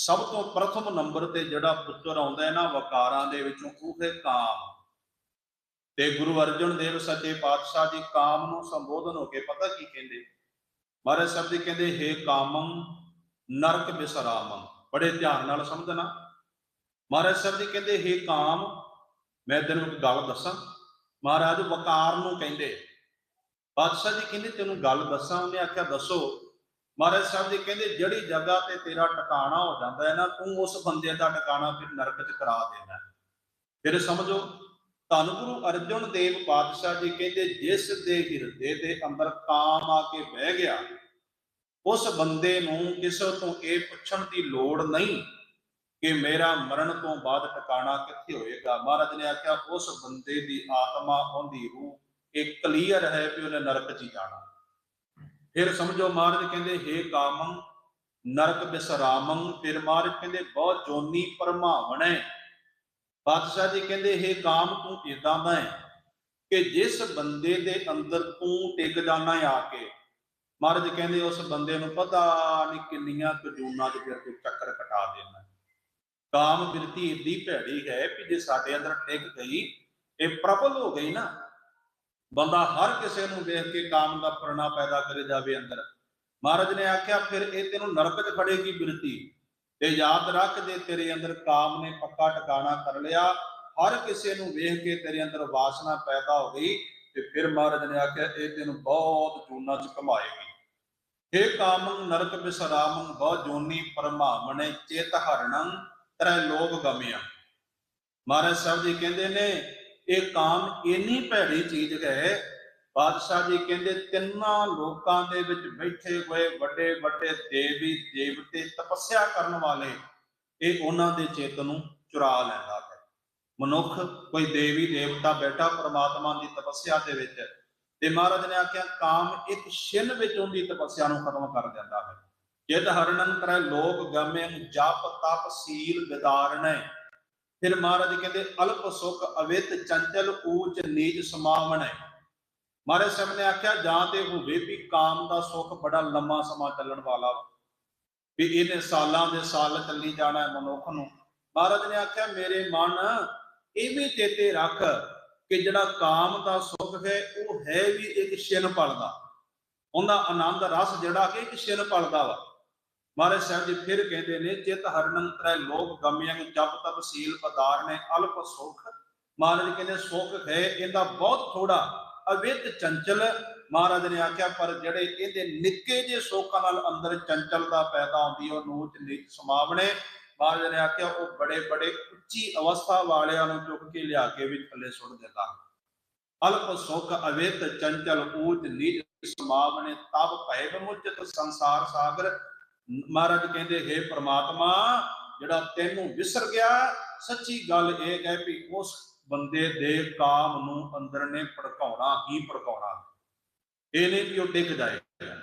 ਸਭ ਤੋਂ ਪ੍ਰਥਮ ਨੰਬਰ ਤੇ ਜਿਹੜਾ ਪੁੱਤਰ ਆਉਂਦਾ ਹੈ ਨਾ, ਵਕਾਰਾਂ ਦੇ ਵਿੱਚੋਂ, ਉਹ ਹੈ ਕਾਮ। ਤੇ ਗੁਰੂ ਅਰਜਨ ਦੇਵ ਸੱਚੇ ਪਾਤਸ਼ਾਹ ਜੀ ਕਾਮ ਨੂੰ ਸੰਬੋਧਨ ਹੋ ਕੇ ਪਤਾ ਕੀ ਕਹਿੰਦੇ? ਮਹਾਰਾਜ ਸਾਹਿਬ ਜੀ ਕਹਿੰਦੇ, ਹੇ ਕਾਮੰ, ਨਰਕ ਬਿਸਰਾਮੰ। ਬੜੇ ਧਿਆਨ ਨਾਲ ਸਮਝਣਾ। ਮਹਾਰਾਜ ਸਾਹਿਬ ਜੀ ਕਹਿੰਦੇ, ਹੇ ਕਾਮ, ਮੈਂ ਤੈਨੂੰ ਇੱਕ ਗੱਲ ਦੱਸਾਂ। ਮਹਾਰਾਜ ਵਕਾਰ ਨੂੰ ਕਹਿੰਦੇ। ਪਾਤਸ਼ਾਹ ਜੀ ਕਹਿੰਦੇ, ਤੈਨੂੰ ਗੱਲ ਦੱਸਾਂ। ਉਹਨੇ ਆਖਿਆ, ਦੱਸੋ ਮਹਾਰਾਜ ਸਾਹਿਬ ਜੀ ਕਹਿੰਦੇ, ਜਿਹੜੀ ਜਗ੍ਹਾ ਤੇ ਤੇਰਾ ਟਿਕਾਣਾ ਹੋ ਜਾਂਦਾ ਹੈ ਨਾ, ਤੂੰ ਉਸ ਬੰਦੇ ਦਾ ਟਿਕਾਣਾ ਫਿਰ ਨਰਕ 'ਚ ਕਰਾ ਦੇਣਾ ਫਿਰ ਸਮਝੋ, ਧੰਨ ਗੁਰੂ ਅਰਜਨ ਦੇਵ ਪਾਤਸ਼ਾਹ ਜੀ ਕਹਿੰਦੇ, ਜਿਸ ਦੇ ਹਿਰਦੇ ਦੇ ਅੰਦਰ ਕਾਮ ਆ ਕੇ ਬਹਿ ਗਿਆ, ਉਸ ਬੰਦੇ ਨੂੰ ਕਿਸੇ ਤੋਂ ਇਹ ਪੁੱਛਣ ਦੀ ਲੋੜ ਨਹੀਂ ਕਿ ਮੇਰਾ ਮਰਨ ਤੋਂ ਬਾਅਦ ਟਿਕਾਣਾ ਕਿੱਥੇ ਹੋਏਗਾ। ਮਹਾਰਾਜ ਨੇ ਆਖਿਆ, ਉਸ ਬੰਦੇ ਦੀ ਆਤਮਾ, ਉਹਦੀ ਰੂਹ ਇਹ ਕਲੀਅਰ ਹੈ ਕਿ ਉਹਨੇ ਨਰਕ 'ਚ ਹੀ ਜਾਣਾ। ਫਿਰ ਸਮਝੋ ਮਹਾਰਾਜ ਕਹਿੰਦੇ, ਹੇ ਕਾਮੰ, ਨਰਕ ਬਿਸਰਾਮੰ, ਫਿਰ ਮਹਾਰਾਜ ਕਹਿੰਦੇ, ਬਹੁਤ ਜੋਨੀ ਪਰਮਾਵਣੈ ਬਾਦਸ਼ਾਹ ਜੀ ਕਹਿੰਦੇ, ਹੇ ਕਾਮ, ਤੂੰ ਇਦਾਂ ਦਾ ਹੈ ਕਿ ਜਿਸ ਬੰਦੇ ਦੇ ਅੰਦਰ ਤੂੰ ਟਿਕ ਜਾਣਾ ਆ ਕੇ, ਮਹਾਰਾਜ ਕਹਿੰਦੇ, ਉਸ ਬੰਦੇ ਨੂੰ ਪਤਾ ਨਹੀਂ ਕਿੰਨੀਆਂ ਕਜੂਨਾਂ ਦੇ ਫਿਰ ਚੱਕਰ ਕਟਾ ਦੇਣਾ। ਕਾਮ ਬਿਰਤੀ ਏਡੀ ਭੈੜੀ ਹੈ ਕਿ ਜੇ ਸਾਡੇ ਅੰਦਰ ਟਿਕ ਗਈ, ਇਹ ਪ੍ਰਬਲ ਹੋ ਗਈ ਨਾ ਬੰਦਾ ਹਰ ਕਿਸੇ ਨੂੰ ਦੇਖ ਕੇ ਕਾਮ ਦਾ ਪਰਣਾ ਪੈਦਾ ਕਰੇ ਜਾਵੇ ਅੰਦਰ। ਮਹਾਰਾਜ ਨੇ ਆਖਿਆ, ਫਿਰ ਇਹ ਤੈਨੂੰ ਨਰਕ 'ਚ ਖੜੇਗੀ ਬਿਰਤੀ? ਤੇ ਯਾਦ ਰੱਖ ਜੇ ਤੇਰੇ ਅੰਦਰ ਕਾਮ ਨੇ ਪੱਕਾ ਟਿਕਾਣਾ ਕਰ ਲਿਆ, ਹਰ ਕਿਸੇ ਨੂੰ ਵੇਖ ਕੇ ਤੇਰੇ ਅੰਦਰ ਵਾਸਨਾ ਪੈਦਾ ਹੋ ਗਈ, ਤੇ ਫਿਰ ਮਹਾਰਾਜ ਨੇ ਆਖਿਆ, ਇਹ ਤੈਨੂੰ ਬਹੁਤ ਜੂਨਾ 'ਚ ਕਮਾਏਗੀ ਇਹ ਕਾਮੰ ਨਰਕ ਬਿਸਰਾਮੰ, ਬਹੁ ਜੋਨੀ ਪਰਮਾਵਣੇ ਚੇਤ ਹਰਣੰ, ਤਰੈ ਲੋਕ ਗਮਿਆ। ਮਹਾਰਾਜ ਸਾਹਿਬ ਜੀ ਕਹਿੰਦੇ ਨੇ ਇਹ ਕਾਮ ਇੰਨੀ ਭੈੜੀ ਚੀਜ਼ ਹੈ। ਬਾਦਸ਼ਾਹ ਜੀ ਕਹਿੰਦੇ, ਤਿੰਨਾਂ ਲੋਕਾਂ ਦੇ ਵਿੱਚ ਬੈਠੇ ਹੋਏ ਵੱਡੇ ਵੱਡੇ ਦੇਵੀ ਦੇਵਤੇ ਤਪੱਸਿਆ ਕਰਨ ਵਾਲੇ, ਇਹ ਉਹਨਾਂ ਦੇ ਚੇਤਨ ਨੂੰ ਚੁਰਾ ਲੈਂਦਾ ਹੈ। ਮਨੁੱਖ ਕੋਈ ਦੇਵੀ ਦੇਵਤਾ ਬੈਠਾ ਪ੍ਰਮਾਤਮਾ ਦੀ ਤਪੱਸਿਆ ਦੇ ਵਿੱਚ ਤੇ ਮਹਾਰਾਜ ਨੇ ਆਖਿਆ, ਕਾਮ ਇੱਕ ਛਿਨ ਵਿੱਚ ਉਹਦੀ ਤਪੱਸਿਆ ਨੂੰ ਖਤਮ ਕਰ ਦਿੰਦਾ ਹੈ। ਜਿਤ ਹਰਣਨ ਕਰੈ ਲੋਕ ਗਮੇ ਜਪ ਤਪ ਸੀਲ ਵਿਦਾਰਣੈ ਫਿਰ ਮਹਾਰਾਜ ਕਹਿੰਦੇ, ਅਲਪ ਸੁਖ ਅਵਿਤ ਚੰਚਲ ਊਚ ਨੀਚ ਸਮਾਵਣੈ ਮਹਾਰਾਜ ਸਾਹਿਬ ਨੇ ਆਖਿਆ, ਜਾਂ ਤੇ ਹੋਵੇ ਵੀ ਕਾਮ ਦਾ ਸੁਖ ਬੜਾ ਲੰਮਾ ਸਮਾਂ ਚੱਲਣ ਵਾਲਾ। ਵੀ ਇਹਨੇ ਸਾਲਾਂ ਦੇ ਸਾਲ ਚੱਲੀ ਜਾਣਾ ਹੈ ਮਨੁੱਖ ਨੂੰ। ਮਹਾਰਾਜ ਨੇ ਆਖਿਆ, ਮੇਰੇ ਮਨ, ਇਹ ਵੀ ਤੇਤੇ ਰੱਖ ਕਿ ਜਿਹੜਾ ਕਾਮ ਦਾ ਸੁਖ ਹੈ, ਉਹ ਹੈ ਵੀ ਇੱਕ ਛਿਨ ਪਲ ਦਾ। ਉਹਦਾ ਆਨੰਦ ਰਸ ਜਿਹੜਾ ਕਿ ਇੱਕ ਛਿਨ ਪਲ ਦਾ ਵਾ। ਮਹਾਰਾਜ ਸਾਹਿਬ ਜੀ ਫਿਰ ਕਹਿੰਦੇ ਨੇ, ਚਿਤ ਹਰਨੰ ਤਰੈ ਲੋਕ ਗਮਿਆਂ ਜਪ ਤਪ ਸੀਲ ਪਦਾਰ ਨੇ ਅਲਪ ਸੁਖ। ਮਹਾਰਾਜ ਕਹਿੰਦੇ, ਸੁਖ ਹੈ, ਇਹਦਾ ਬਹੁਤ ਥੋੜਾ ਅਵਿਤ ਚੰਚਲ। ਮਹਾਰਾਜ ਨੇ ਆਖਿਆ, ਪਰ ਜਿਹੜੇ ਇਹਦੇ ਨਿੱਕੇ ਜਿਹੇ ਸੋਕਾਂ ਨਾਲ ਅੰਦਰ ਚੰਚਲਤਾ ਪੈਦਾ ਹੁੰਦੀ ਉਹ ਨੂਚ ਨੀਚ ਸਮਾਵਣੇ। ਮਹਾਰਾਜ ਨੇ ਆਖਿਆ, ਉਹ ਬੜੇ ਬੜੇ ਉੱਚੀ ਅਵਸਥਾ ਵਾਲਿਆਂ ਨੂੰ ਚੁੱਕ ਕੇ ਲਿਆ ਕੇ ਵੀ ਥੱਲੇ ਸੁੱਟ ਦਿੰਦਾ ਅਲਪ ਸੁਖ ਅਵਿਤ ਚੰਚਲ, ਊਚ ਨੀਚ ਸਮਾਵਣੇ ਤਬ ਭੈ ਵਿਮੁਚਤ ਸੰਸਾਰ ਸਾਗਰ। ਮਹਾਰਾਜ ਕਹਿੰਦੇ, ਹੈ ਪ੍ਰਮਾਤਮਾ, ਜਿਹੜਾ ਤੈਨੂੰ ਵਿਸਰ ਗਿਆ, ਸੱਚੀ ਗੱਲ ਇਹ ਹੈ ਵੀ ਉਸ ਬੰਦੇ ਦੇ ਕਾਮ ਨੂੰ ਅੰਦਰ ਨੇ ਭੜਕਾਉਣਾ ਹੀ ਭੜਕਾਉਣਾ। ਇਹ ਨਹੀਂ ਕਿ ਉਹ ਡਿੱਗ ਜਾਏਗਾ